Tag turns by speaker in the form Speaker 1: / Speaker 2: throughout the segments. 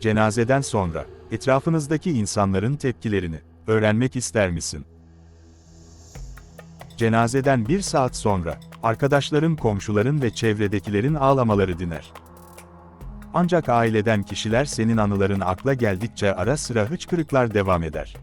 Speaker 1: Cenazeden sonra, etrafınızdaki insanların tepkilerini öğrenmek ister misin? Cenazeden bir saat sonra, arkadaşların, komşuların ve çevredekilerin ağlamaları diner. Ancak aileden kişiler senin anıların akla geldikçe ara sıra hıçkırıklar devam eder.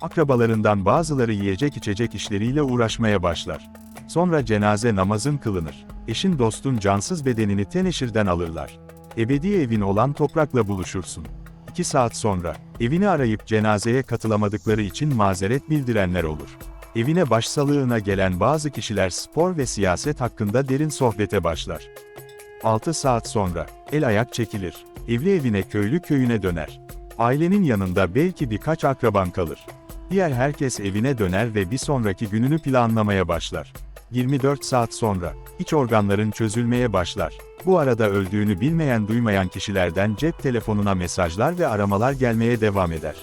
Speaker 1: Akrabalarından bazıları yiyecek içecek işleriyle uğraşmaya başlar. Sonra cenaze namazın kılınır. Eşin dostun cansız bedenini teneşirden alırlar. Ebedi evin olan toprakla buluşursun. İki saat sonra, evini arayıp cenazeye katılamadıkları için mazeret bildirenler olur. Evine başsalığına gelen bazı kişiler spor ve siyaset hakkında derin sohbete başlar. 6 saat sonra, el ayak çekilir. Evli evine köylü köyüne döner. Ailenin yanında belki birkaç akraban kalır. Diğer herkes evine döner ve bir sonraki gününü planlamaya başlar. 24 saat sonra, iç organların çözülmeye başlar. Bu arada öldüğünü bilmeyen duymayan kişilerden cep telefonuna mesajlar ve aramalar gelmeye devam eder.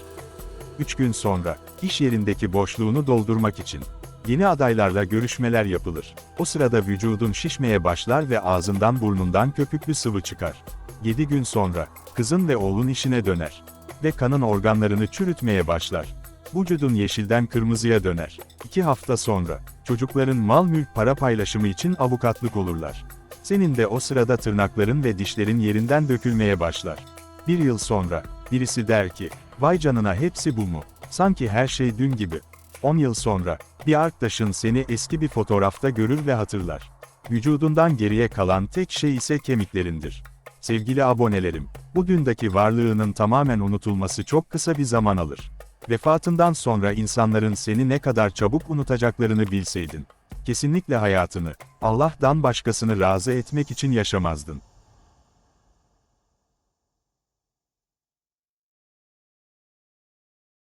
Speaker 1: 3 gün sonra, iş yerindeki boşluğunu doldurmak için yeni adaylarla görüşmeler yapılır. O sırada vücudun şişmeye başlar ve ağzından burnundan köpüklü sıvı çıkar. 7 gün sonra, kızın ve oğlun işine döner. Ve kanın organlarını çürütmeye başlar. Vücudun yeşilden kırmızıya döner. 2 hafta sonra, çocukların mal mülk para paylaşımı için avukatlık olurlar. Senin de o sırada tırnakların ve dişlerin yerinden dökülmeye başlar. Bir yıl sonra, birisi der ki, vay canına hepsi bu mu? Sanki her şey dün gibi. 10 yıl sonra, bir arkadaşın seni eski bir fotoğrafta görür ve hatırlar. Vücudundan geriye kalan tek şey ise kemiklerindir. Sevgili abonelerim, bugündeki varlığının tamamen unutulması çok kısa bir zaman alır. Vefatından sonra insanların seni ne kadar çabuk unutacaklarını bilseydin. Kesinlikle hayatını, Allah'tan başkasını razı etmek için yaşamazdın.